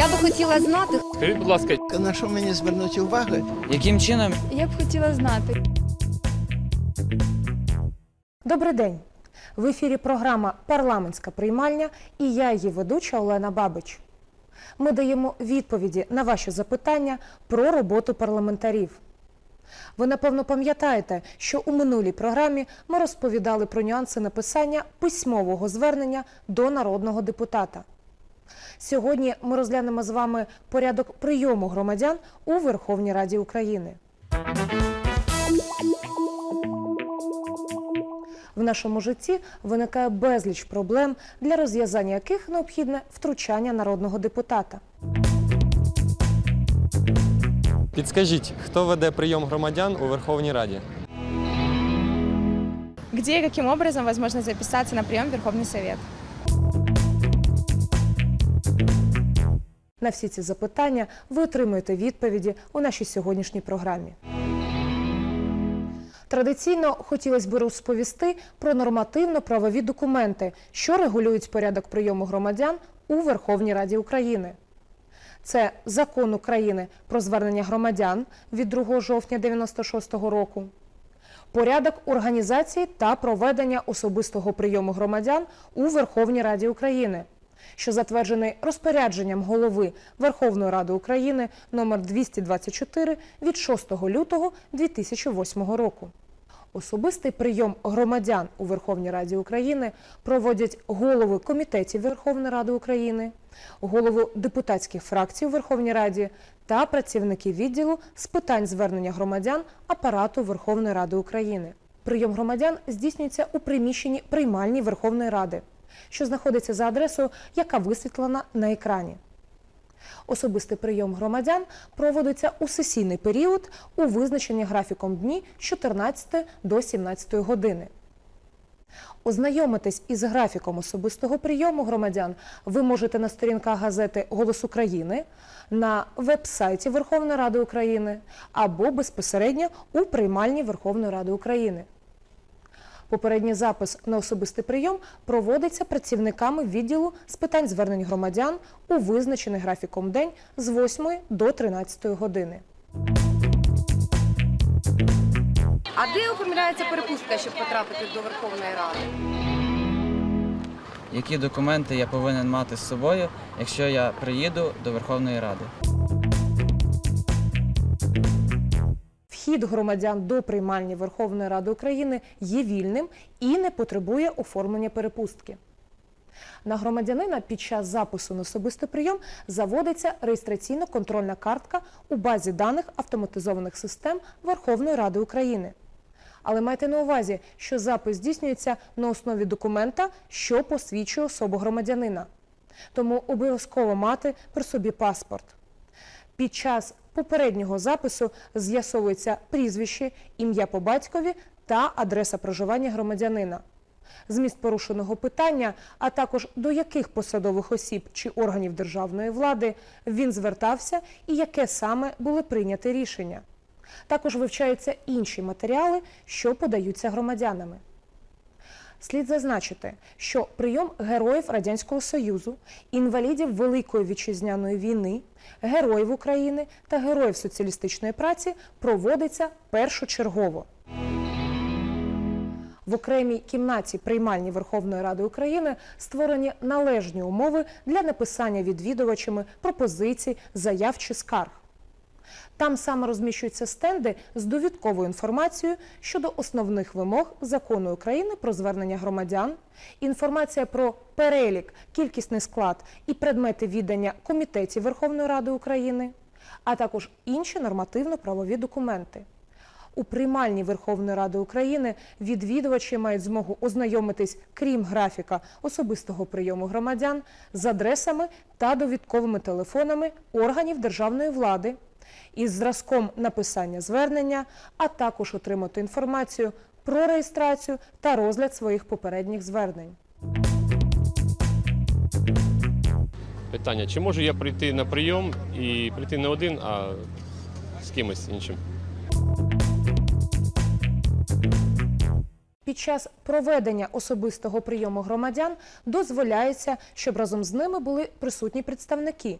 Я би хотіла знати, Скажіть, будь ласка, На що мені звернути увагу? Яким чином Я б хотіла знати. Добрий день. В ефірі програма Парламентська приймальня і я, її ведуча Олена Бабич. Ми даємо відповіді на ваші запитання про роботу парламентарів. Ви напевно пам'ятаєте, що у минулій програмі ми розповідали про нюанси написання письмового звернення до народного депутата. Сьогодні ми розглянемо з вами порядок прийому громадян у Верховній Раді України. В нашому житті виникає безліч проблем, для розв'язання яких необхідне втручання народного депутата. Підскажіть, хто веде прийом громадян у Верховній Раді? Где и каким образом возможно записаться на прием в Верховный Совет? На всі ці запитання ви отримуєте відповіді у нашій сьогоднішній програмі. Традиційно хотілося б розповісти про нормативно-правові документи, що регулюють порядок прийому громадян у Верховній Раді України. Це закон України про звернення громадян від 2 жовтня 96-го року, порядок організації та проведення особистого прийому громадян у Верховній Раді України, що затверджений розпорядженням голови Верховної Ради України номер 224 від 6 лютого 2008 року. Особистий прийом громадян у Верховній Раді України проводять голови комітетів Верховної Ради України, голови депутатських фракцій у Верховній Раді та працівники відділу з питань звернення громадян апарату Верховної Ради України. Прийом громадян здійснюється у приміщенні приймальні Верховної Ради, що знаходиться за адресою, яка висвітлена на екрані. Особистий прийом громадян проводиться у сесійний період у визначені графіком дні з 14 до 17 години. Ознайомитись із графіком особистого прийому громадян ви можете на сторінках газети Голос України, на веб-сайті Верховної Ради України або безпосередньо у приймальні Верховної Ради України. Попередній запис на особистий прийом проводиться працівниками відділу з питань звернень громадян у визначений графіком день з 8 до 13 години. а де оформляється перепустка, щоб потрапити до Верховної Ради? які документи я повинен мати з собою, якщо я приїду до Верховної Ради? Вхід громадян до приймальні Верховної Ради України є вільним і не потребує оформлення перепустки. На громадянина під час запису на особистий прийом заводиться реєстраційно-контрольна картка у базі даних автоматизованих систем Верховної Ради України. Але майте на увазі, що запис здійснюється на основі документа, що посвідчує особу громадянина. Тому обов'язково мати при собі паспорт. Під час попереднього запису з'ясовується прізвище, ім'я по батькові та адреса проживання громадянина. Зміст порушеного питання, а також до яких посадових осіб чи органів державної влади він звертався і яке саме були прийняті рішення. Також вивчаються інші матеріали, що подаються громадянами. Слід зазначити, що прийом героїв Радянського Союзу, інвалідів Великої вітчизняної війни, героїв України та героїв соціалістичної праці проводиться першочергово. В окремій кімнаті приймальні Верховної Ради України створені належні умови для написання відвідувачами пропозицій, заяв чи скарг. Там саме розміщуються стенди з довідковою інформацією щодо основних вимог закону України про звернення громадян, інформація про перелік, кількісний склад і предмети віддання комітетів Верховної Ради України, а також інші нормативно-правові документи. У приймальні Верховної Ради України відвідувачі мають змогу ознайомитись, крім графіка особистого прийому громадян, з адресами та довідковими телефонами органів державної влади, із зразком написання звернення, а також отримати інформацію про реєстрацію та розгляд своїх попередніх звернень. питання, чи можу я прийти на прийом і прийти не один, а з кимось іншим? Під час проведення особистого прийому громадян дозволяється, щоб разом з ними були присутні представники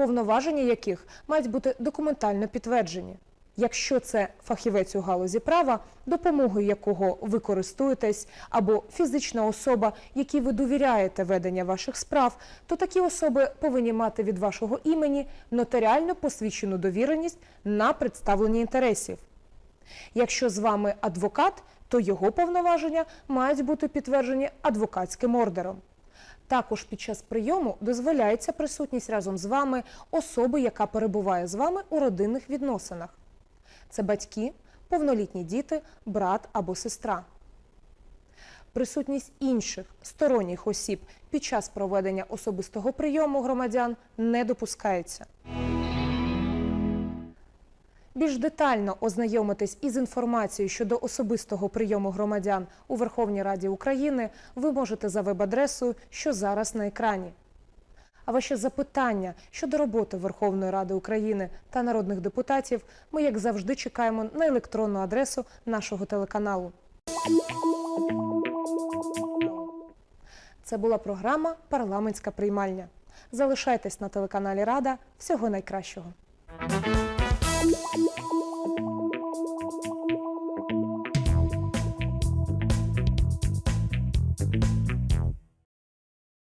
повноваження яких мають бути документально підтверджені. Якщо це фахівець у галузі права, допомогою якого ви користуєтесь, або фізична особа, якій ви довіряєте ведення ваших справ, то такі особи повинні мати від вашого імені нотаріально посвідчену довіреність на представлення інтересів. Якщо з вами адвокат, то його повноваження мають бути підтверджені адвокатським ордером. Також під час прийому дозволяється присутність разом з вами особи, яка перебуває з вами у родинних відносинах. Це батьки, повнолітні діти, брат або сестра. Присутність інших сторонніх осіб під час проведення особистого прийому громадян не допускається. Більш детально ознайомитись із інформацією щодо особистого прийому громадян у Верховній Раді України ви можете за веб-адресою, що зараз на екрані. А ваші запитання щодо роботи Верховної Ради України та народних депутатів ми, як завжди, чекаємо на електронну адресу нашого телеканалу. Це була програма Парламентська приймальня. Залишайтесь на телеканалі Рада. Всього найкращого.